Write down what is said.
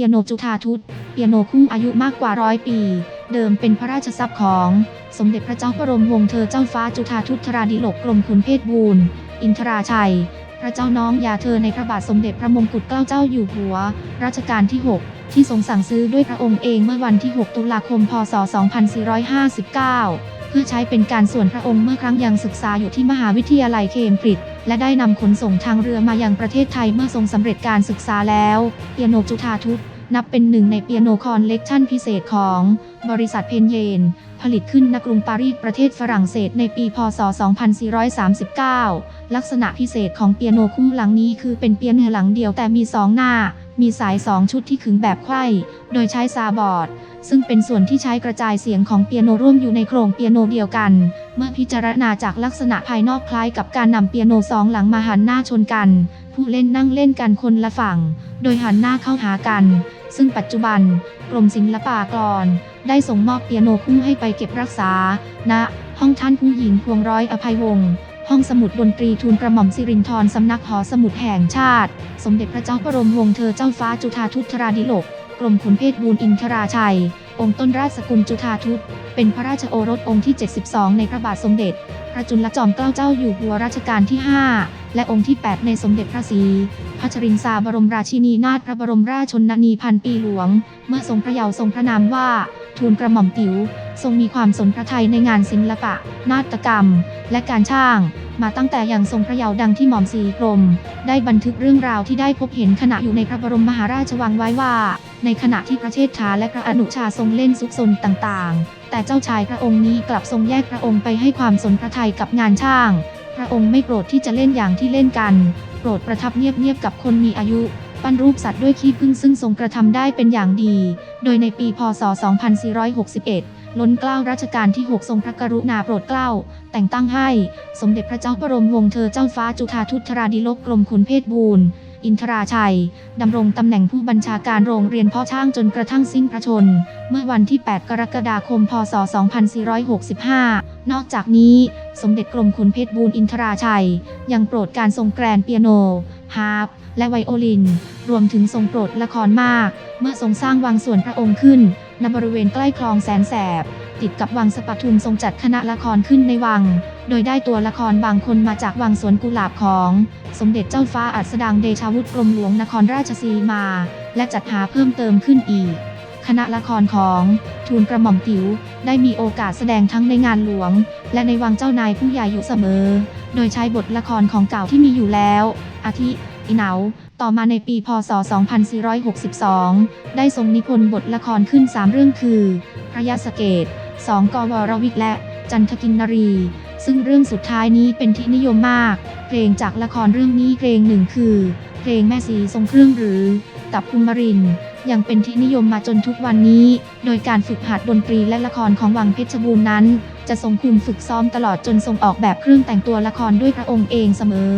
ปียโนจุฑาทุตเปียโนคู่อายุมากกว่าร้อยปี เดิมเป็นพระราชทรัพย์ของ สมเด็จพระเจ้าบรมวงศ์เธอเจ้าฟ้าจุฑาทุตธราดิโลกกรมขุนเพชรบูรณ์อินทราชัย พระเจ้าน้องยาเธอในพระบาทสมเด็จพระมงกุฎเกล้าเจ้าอยู่หัว รัชกาลที่ 6 ที่ทรงสั่งซื้อด้วยพระองค์เองเมื่อวันที่ 6 ตุลาคม พศ 2459 เพื่อใช้เป็นการส่วนพระองค์เมื่อครั้งยังศึกษาอยู่ที่มหาวิทยาลัยเคมบริดจ์ และได้นำขนส่งทางเรือมายังประเทศไทยเมื่อทรงสำเร็จการศึกษาแล้วเปียโนจุฑาทุตนับเป็นหนึ่งในเปียโนคอนเลกชันพิเศษของบริษัทเพนเยน ผลิตขึ้นณกรุงปารีสประเทศฝรั่งเศสในปี พศ 2439 ลักษณะพิเศษของเปียโนคู่หลังนี้คือเป็นเปียโนหลังเดียวแต่มีสองหน้า มีสายสองชุดที่ขึงแบบไขว้ โดยใช้ซาบอร์ด ซึ่งเป็นส่วนที่ใช้กระจายเสียงของเปียโนร่วมอยู่ในโครงเปียโนเดียวกัน เมื่อพิจารณาจากลักษณะภายนอกคล้ายกับการนำเปียโนสองหลังมาหันหน้าชนกัน ผู้เล่นนั่งเล่นกันคนละฝั่ง โดยหันหน้าเข้าหากัน ซึ่งปัจจุบันกรมศิลปากร ได้ส่งมอบเปียโนคู่ให้ไปเก็บรักษาณห้องท่านผู้หญิงพวงร้อยอภัยวงศ์ห้องสมุดดนตรีทูลกระหม่อมสิรินธรสำนักหอสมุดแห่งชาติ สมเด็จพระเจ้าบรมวงศ์เธอเจ้าฟ้าจุฑาทุตราดิโลก กรมขุนเพชรบูรอินทราชัย องค์ต้นราชสกุลจุฑาทุตเป็นพระราชโอรสองค์ที่ 72 ในพระบาทสมเด็จ พระจุลจอมเกล้าเจ้าอยู่หัวรัชกาลที่ 5 และองค์ที่ 8 ในสมเด็จพระศรีพัชรินทราบรมราชินีนาถพระบรมราชชนนีพันปีหลวง เมื่อทรงพระเยาว์ทรงพระนามว่าทูลกระหม่อมติ๋วทรงมีความสนพระทัยในงานศิลปะ นาฏกรรม และการช่าง มาตั้งแต่อยังทรงพระเยาว์ดังที่หม่อมสีกรม ได้บันทึกเรื่องราวที่ได้พบเห็นขณะอยู่ในพระบรมมหาราชวังไว้ว่า ในขณะที่พระเชษฐาและพระอนุชาทรงเล่นซุกซนต่างๆ แต่เจ้าชายพระองค์นี้กลับทรงแยกพระองค์ไปให้ความสนพระทัยกับงานช่าง พระองค์ไม่โปรดที่จะเล่นอย่างที่เล่นกัน โปรดประทับเงียบๆกับคนมีอายุปั้นรูปสัตว์ด้วยขี้ผึ้งซึ่งทรงกระทำได้เป็นอย่างดี โดยในปีพศ 2461 ล้นเกล้ารัชกาลที่ 6 ทรงพระกรุณาโปรดเกล้า แต่งตั้งให้ สมเด็จพระเจ้าบรมวงศ์เธอเจ้าฟ้าจุฑาทุตธราดิโลกกรมขุนเพชรบูรณ์ อินทราชัย ดำรงตำแหน่งผู้บัญชาการโรงเรียนพ่อช่างจนกระทั่งสิ้นพระชน เมื่อวันที่ 8 กรกฎาคม พศ 2465 นอกจากนี้ สมเด็จกรมขุนเพชรบูรณ์อินทราชัย ยังโปรดการทรงแกรนเปียโน ฮาร์ป และไวโอลิน รวมถึงทรงโปรดละครมาก เมื่อทรงสร้างวังส่วนพระองค์ขึ้นณบริเวณใกล้คลองแสนแสบ ติดกับวังสปทุมทรงจัดคณะละครขึ้นในวัง โดยได้ตัวละครบางคนมาจากวังสวนกุหลาบของ สมเด็จเจ้าฟ้าอัสดางเดชาวุฒิกรมหลวงนครราชสีมา และจัดหาเพิ่มเติมขึ้นอีก คณะละครของทูลกระหม่อมติ๋วได้มีโอกาสแสดงทั้งในงานหลวง และในวังเจ้านายผู้ใหญ่อยู่เสมอ โดยใช้บทละครของเก่าที่มีอยู่แล้ว อาทิอีเหนาต่อมาในปีพศ 2462 ได้ทรงนิพนธ์บทละครขึ้น 3 เรื่องคือ พระยาสเกต 2 กวรวิกและจันทกินนรี ซึ่งเรื่องสุดท้ายนี้เป็นที่นิยมมาก เพลงจากละครเรื่องนี้เพลงหนึ่งคือ เพลงแม่สีทรงเครื่องหรือกับภูมิรินยังเป็นที่นิยมมาจนทุกวันนี้ โดยการฝึกหัดดนตรีและละครของวังเพชรบูรณ์นั้น จะทรงคุมฝึกซ้อมตลอดจนทรงออกแบบเครื่องแต่งตัวละครด้วยพระองค์เองเสมอ